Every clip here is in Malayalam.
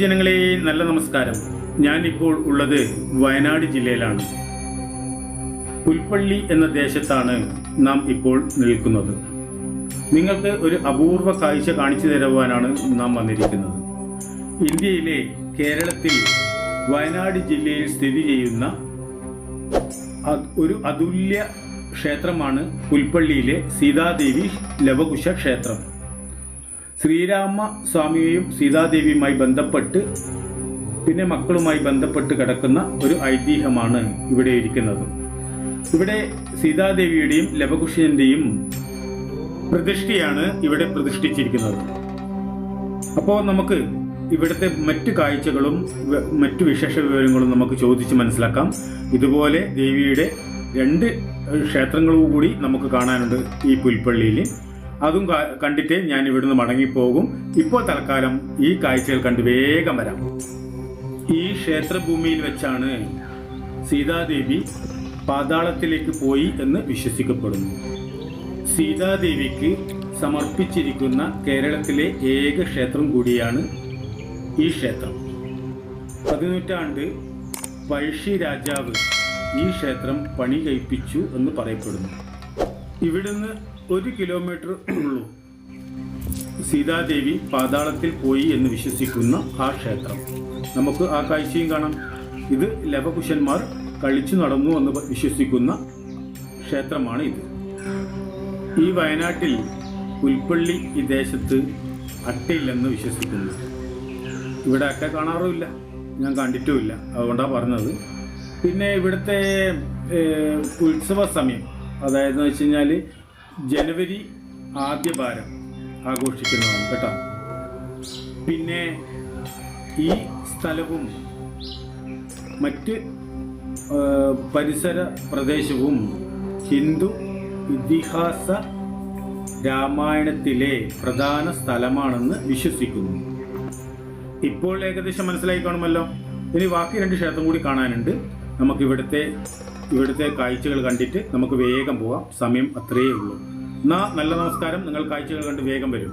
നല്ല നമസ്കാരം. ഞാനിപ്പോൾ ഉള്ളത് വയനാട് ജില്ലയിലാണ്. പുൽപ്പള്ളി എന്ന ദേശത്താണ് നാം ഇപ്പോൾ നിൽക്കുന്നത്. നിങ്ങൾക്ക് ഒരു അപൂർവ കാഴ്ച കാണിച്ചു തരുവാനാണ് നാം വന്നിരിക്കുന്നത്. ഇന്ത്യയിലെ കേരളത്തിൽ വയനാട് ജില്ലയിൽ സ്ഥിതി ചെയ്യുന്ന ഒരു അതുല്യ ക്ഷേത്രമാണ് പുൽപ്പള്ളിയിലെ സീതാദേവി ലവകുശ ക്ഷേത്രം. ശ്രീരാമ സ്വാമിയെയും സീതാദേവിയുമായി ബന്ധപ്പെട്ട് പിന്നെ മക്കളുമായി ബന്ധപ്പെട്ട് കിടക്കുന്ന ഒരു ഐതിഹ്യമാണ് ഇവിടെ ഇരിക്കുന്നത്. ഇവിടെ സീതാദേവിയുടെയും ലവകുശന്റെയും പ്രതിഷ്ഠയാണ് ഇവിടെ പ്രതിഷ്ഠിച്ചിരിക്കുന്നത്. അപ്പോൾ നമുക്ക് ഇവിടുത്തെ മറ്റു കാഴ്ചകളും മറ്റു വിശേഷ വിവരങ്ങളും നമുക്ക് ചോദിച്ച് മനസ്സിലാക്കാം. ഇതുപോലെ ദേവിയുടെ രണ്ട് ക്ഷേത്രങ്ങളും കൂടി നമുക്ക് കാണാനുണ്ട് ഈ പുൽപ്പള്ളിയിൽ. അതും കണ്ടിട്ട് ഞാൻ ഇവിടുന്ന് മടങ്ങിപ്പോകും. ഇപ്പോൾ തൽക്കാലം ഈ കാഴ്ചകൾ കണ്ട് വേഗം വരാം. ഈ ക്ഷേത്രഭൂമിയിൽ വെച്ചാണ് സീതാദേവി പാതാളത്തിലേക്ക് പോയി എന്ന് വിശ്വസിക്കപ്പെടുന്നു. സീതാദേവിക്ക് സമർപ്പിച്ചിരിക്കുന്ന കേരളത്തിലെ ഏക ക്ഷേത്രം കൂടിയാണ് ഈ ക്ഷേത്രം. പതിനൂറ്റാണ്ട് പഴശ്ശി രാജാവ് ഈ ക്ഷേത്രം പണി കഴിപ്പിച്ചു എന്ന് പറയപ്പെടുന്നു. ഇവിടുന്ന് ഒരു കിലോമീറ്റർ ഉള്ളൂ സീതാദേവി പാതാളത്തിൽ പോയി എന്ന് വിശ്വസിക്കുന്ന ആ ക്ഷേത്രം. നമുക്ക് ആ കാഴ്ചയും കാണാം. ഇത് ലവകുശന്മാർ കളിച്ചു നടന്നു എന്ന് വിശ്വസിക്കുന്ന ക്ഷേത്രമാണ് ഇത്. ഈ വയനാട്ടിൽ പുൽപ്പള്ളി ഈ ദേശത്ത് അട്ടയില്ലെന്ന് വിശ്വസിക്കുന്നു. ഇവിടെ അട്ട കാണാറുമില്ല. ഞാൻ കണ്ടിട്ടുമില്ല. അതുകൊണ്ടാണ് പറഞ്ഞത്. പിന്നെ ഇവിടുത്തെ ഉത്സവ സമയം. അതായത് വെച്ച് കഴിഞ്ഞാൽ ജനുവരി ആദ്യ വാരം ആഘോഷിക്കുന്നതാണ് കേട്ടോ? പിന്നെ ഈ സ്ഥലവും മറ്റ് പരിസര പ്രദേശവും ഹിന്ദു ഇതിഹാസ രാമായണത്തിലെ പ്രധാന സ്ഥലമാണെന്ന് വിശ്വസിക്കുന്നു. ഇപ്പോൾ ഏകദേശം മനസ്സിലായി കാണുമല്ലോ. ഇനി ബാക്കി രണ്ട് ക്ഷേത്രം കൂടി കാണാനുണ്ട്. നമുക്ക് ഇവിടുത്തെ കാഴ്ചകൾ കണ്ടിട്ട് നമുക്ക് വേഗം പോകാം സമയം അത്രയേ ഉള്ളൂ. എന്നാ നല്ല നമസ്കാരം. നിങ്ങൾ കാഴ്ചകൾ കണ്ട് വേഗം വരും.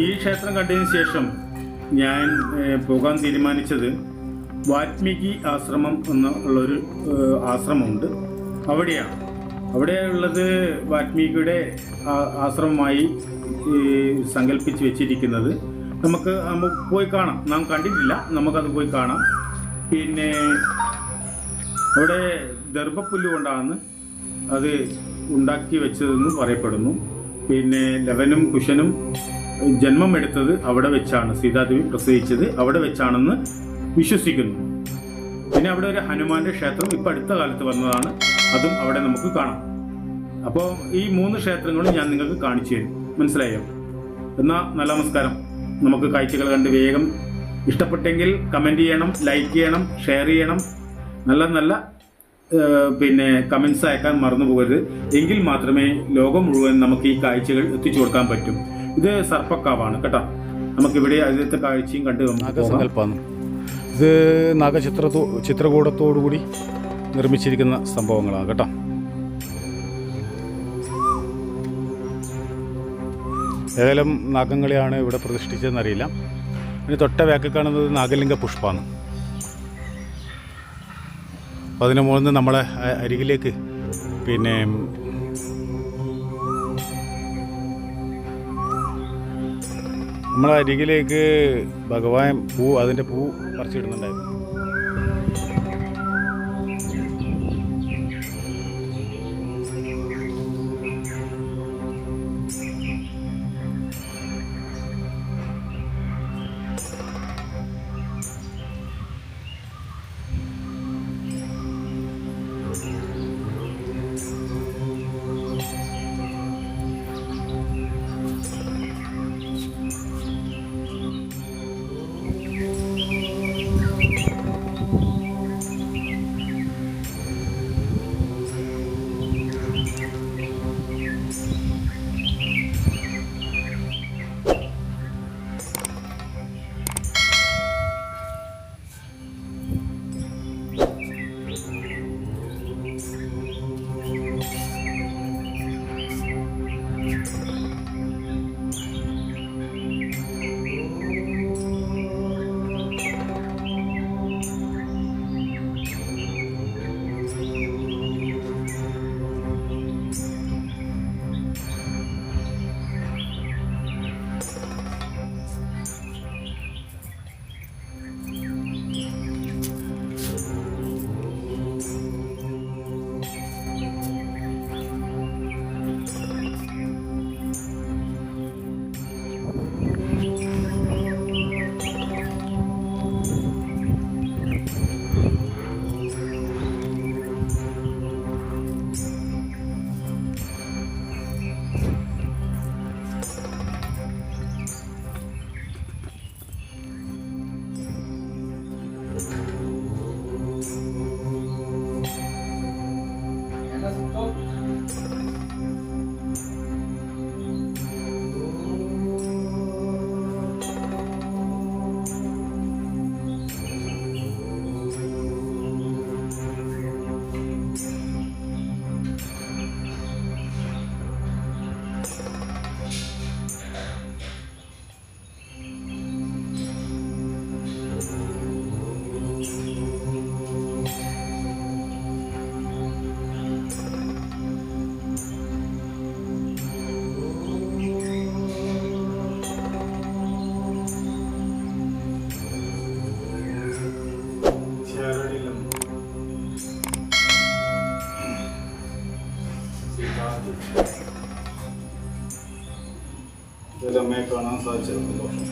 ഈ ക്ഷേത്രം കണ്ടതിന് ശേഷം ഞാൻ പോകാൻ തീരുമാനിച്ചത് വാത്മീകി ആശ്രമം എന്നുള്ളൊരു ആശ്രമമുണ്ട്. അവിടെയാണ് അവിടെ ഉള്ളത് വാൽമീകിയുടെ ആശ്രമമായി സങ്കല്പിച്ച് വെച്ചിരിക്കുന്നത്. നമുക്ക് നമുക്ക് പോയി കാണാം. നാം കണ്ടിട്ടില്ല. നമുക്കത് പോയി കാണാം. പിന്നെ അവിടെ ദർഭപ്പുല്ല് കൊണ്ടാണ് അത് ഉണ്ടാക്കി വെച്ചതെന്ന് പറയപ്പെടുന്നു. പിന്നെ ലവനും കുശനും ജന്മം എടുത്തത് അവിടെ വെച്ചാണ് സീതാദേവി പ്രസവിച്ചത് അവിടെ വെച്ചാണെന്ന് വിശ്വസിക്കുന്നു. പിന്നെ അവിടെ ഒരു ഹനുമാന്റെ ക്ഷേത്രം ഇപ്പം അടുത്ത കാലത്ത് വന്നതാണ് അതും അവിടെ നമുക്ക് കാണാം. അപ്പോൾ ഈ മൂന്ന് ക്ഷേത്രങ്ങളും ഞാൻ നിങ്ങൾക്ക് കാണിച്ചു തരും. മനസ്സിലായോ? എന്നാ നല്ല നമസ്കാരം. നമുക്ക് കാഴ്ചകൾ കണ്ട് വേഗം ഇഷ്ടപ്പെട്ടെങ്കിൽ കമന്റ് ചെയ്യണം ലൈക്ക് ചെയ്യണം ഷെയർ ചെയ്യണം. നല്ല നല്ല പിന്നെ കമൻസ് അയക്കാൻ മറന്നു പോകരുത്. എങ്കിൽ മാത്രമേ ലോകം മുഴുവൻ നമുക്ക് ഈ കാഴ്ചകൾ എത്തിച്ചു കൊടുക്കാൻ പറ്റും. ഇത് സർപ്പക്കാവാണ് കേട്ടോ. നമുക്കിവിടെ അതിലത്തെ കാഴ്ചയും കണ്ട്. നാഗസങ്കല്പമാണ് ഇത് നാഗചിത്രത്തോ ചിത്രകൂടത്തോടുകൂടി നിർമ്മിച്ചിരിക്കുന്ന സംഭവങ്ങളാണ് കേട്ടോ. ഏതായാലും നാഗങ്ങളെയാണ് ഇവിടെ പ്രതിഷ്ഠിച്ചതെന്നറിയില്ല. ഇനി തൊട്ട വേക്ക് കാണുന്നത് നാഗലിംഗ പുഷ്പമാണ് അപ്പോൾ അതിന് മുകളിൽ നിന്ന് നമ്മളെ അരികിലേക്ക്. പിന്നെ നമ്മളെ അരികിലേക്ക് ഭഗവാൻ പൂ അതിന്റെ പൂ പറിച്ചിടുന്നുണ്ടായിരുന്നു. ഭംഗിയായി കാണാൻ സാധിച്ചത് സന്തോഷം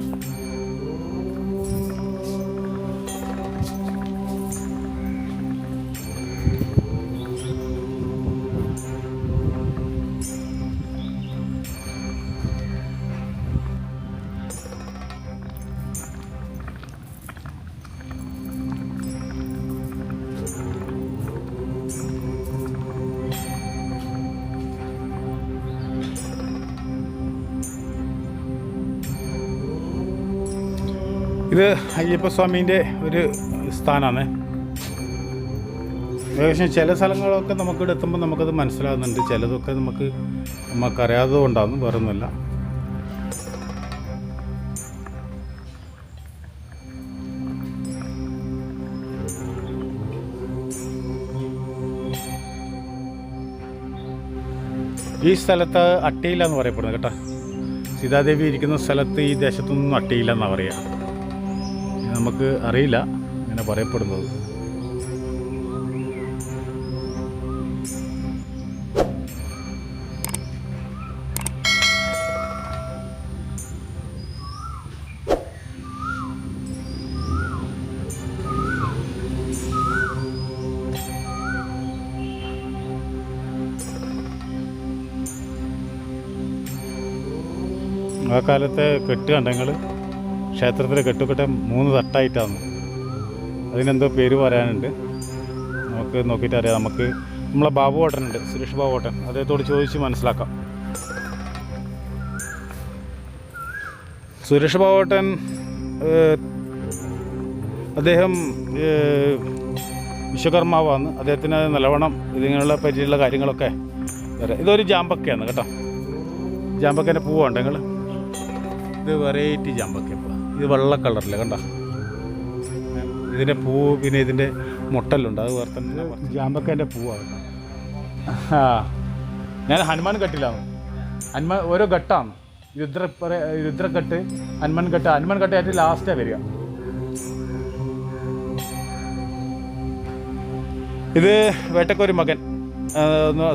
Bye. ഇത് അയ്യപ്പസ്വാമീന്റെ ഒരു സ്ഥാനമാണ്. ഏകദേശം ചില സ്ഥലങ്ങളൊക്കെ നമുക്കിവിടെ എത്തുമ്പോൾ നമുക്കത് മനസ്സിലാകുന്നുണ്ട്. ചിലതൊക്കെ നമുക്ക് നമുക്കറിയാതെ കൊണ്ടാണ് വേറൊന്നുമല്ല. ഈ സ്ഥലത്ത് അട്ടിയില്ല എന്ന് പറയപ്പെടുന്നത് കേട്ടോ. സീതാദേവി ഇരിക്കുന്ന സ്ഥലത്ത് ഈ ദേശത്തൊന്നും അട്ടിയില്ല എന്നാണ് പറയുക. നമുക്ക് അറിയില്ല ഇങ്ങനെ പറയപ്പെടുന്നത്. ആ കാലത്തെ കെട്ട് കണ്ടങ്ങൾ ക്ഷേത്രത്തിലെ കെട്ടുകെട്ട് മൂന്ന് തട്ടായിട്ടാണ്. അതിനെന്തോ പേര് പറയാനുണ്ട്. നമുക്ക് നോക്കിയിട്ട് അറിയാം. നമുക്ക് നമ്മളെ ബാബു ഓട്ടനുണ്ട് സുരേഷ് ബാബു ഓട്ടൻ അദ്ദേഹത്തോട് ചോദിച്ച് മനസ്സിലാക്കാം. സുരേഷ് ബാബു ഓട്ടൻ ഏഹ്, അദ്ദേഹം വിശ്വകർമാവാന്ന് അദ്ദേഹത്തിന് നല്ലവണ്ണം ഇതിങ്ങനെയുള്ള പറ്റിയുള്ള കാര്യങ്ങളൊക്കെ വരാം. ഇതൊരു ജാമ്പക്കയാണ് കേട്ടോ. ജാമ്പക്കേന്റെ പൂവുണ്ട് നിങ്ങൾ ഇത് വെറൈറ്റി ജാമ്പക്ക ഇത് വെള്ള കളറില്ല കണ്ട? ഇതിന്റെ പൂവ് പിന്നെ ഇതിന്റെ മുട്ടലുണ്ട് അത് വേറെ തന്നെ. ജാമ്പക്കേന്റെ പൂവാണ് ആ. ഞാൻ ഹനുമാൻ കെട്ടിലാണ്. ഹനുമാൻ ഓരോ ഘട്ടമാണ് രുദ്ര രുദ്രഘട്ട് ഹനുമാൻ ഘട്ട് ഹനുമാൻ ഘട്ട് ആയിട്ട് ലാസ്റ്റാണ് വരിക. ഇത് വേട്ടക്കൊരു മകൻ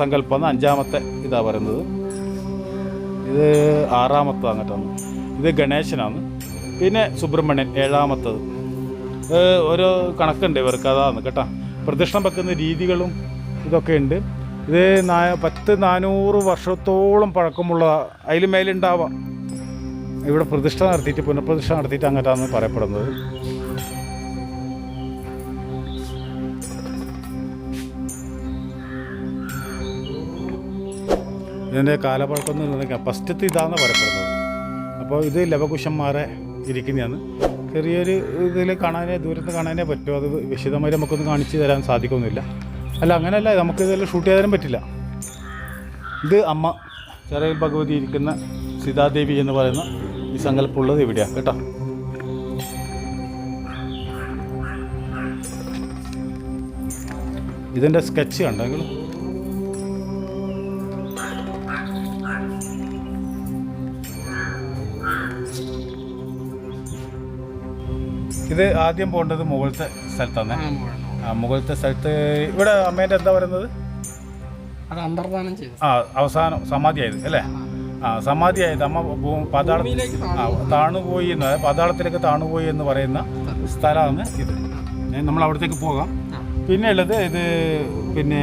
സങ്കല്പം അഞ്ചാമത്തെ ഇതാ പറയുന്നത്. ഇത് ആറാമത്തെ അങ്ങോട്ടാണ് ഇത് ഗണേശനാണ്. പിന്നെ സുബ്രഹ്മണ്യൻ ഏഴാമത്തത്. ഓരോ കണക്കുണ്ട് ഇവർക്ക് അതാണ് കേട്ടോ. പ്രദക്ഷിണം വെക്കുന്ന രീതികളും ഇതൊക്കെ ഉണ്ട്. ഇത് നാ പത്ത് നാനൂറ് വർഷത്തോളം പഴക്കമുള്ള അതിൽ മേലുണ്ടാവാം. ഇവിടെ പ്രതിഷ്ഠ നടത്തിയിട്ട് പുനഃപ്രതിഷ്ഠ നടത്തിയിട്ട് അങ്ങനെയാണ് പറയപ്പെടുന്നത്. ഇതിന്റെ കാലപ്പഴക്കം എന്ന് പറഞ്ഞാൽ ഫസ്റ്റത്തെ ഇതാണെന്ന് പറയപ്പെടുന്നത്. അപ്പോൾ ഇത് ലവകുശന്മാരെ ഇരിക്കുന്നതാണ്. ചെറിയൊരു ഇതിൽ കാണാനേ ദൂരത്ത് കാണാനേ പറ്റുമോ അത് വിശദമായി നമുക്കൊന്ന് കാണിച്ചു തരാൻ സാധിക്കുന്നില്ല. അല്ല അങ്ങനെയല്ല നമുക്ക് ഇതെല്ലാം ഷൂട്ട് ചെയ്യാനും പറ്റില്ല. ഇത് അമ്മ ചെറിയ ഭഗവതി ഇരിക്കുന്ന സീതാദേവി എന്ന് പറയുന്ന ഈ സങ്കല്പമുള്ളത് ഇവിടെയാണ് കേട്ടോ. ഇതിന്റെ സ്കെച്ച് കണ്ടെങ്കിൽ ഇത് ആദ്യം പോകേണ്ടത് മുകളിലത്തെ സ്ഥലത്താണ്. ആ മുകളിലത്തെ സ്ഥലത്ത് ഇവിടെ അമ്മേന്റെ എന്താ പറയുന്നത്? അത് അന്തർദാനം ചെയ്തു. ആ അവസാനം സമാധിയായത് അല്ലേ? ആ സമാധിയായത്. അമ്മ പാതാള ആ താണുപോയി. എന്ന് പാതാളത്തിലേക്ക് താണുപോയി എന്ന് പറയുന്ന സ്ഥലമാണ് ഇത്. നമ്മൾ അവിടത്തേക്ക് പോകാം. പിന്നെ ഉള്ളത് ഇത് പിന്നെ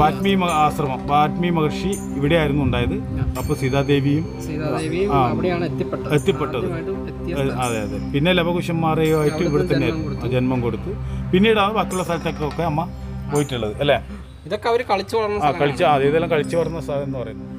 വാത്മീ ആശ്രമം. വാത്മീ മഹർഷി ഇവിടെയായിരുന്നു ഉണ്ടായത്. അപ്പോൾ സീതാദേവിയും. എത്തിപ്പെട്ടത്. അതെ അതെ പിന്നെ ലവകുശന്മാരെയുമായിട്ട് ഇവിടെ തന്നെ ജന്മം കൊടുത്തു. പിന്നീടാണ് ബാക്കിയുള്ള സ്ഥലത്തേക്കൊക്കെ അമ്മ പോയിട്ടുള്ളത് അല്ലേ? ഇതൊക്കെ അവർ കളിച്ചു വളർന്ന കളിച്ച് ഇതെല്ലാം കളിച്ചു വളർന്ന സ്ഥലം എന്ന് പറയുന്നത്.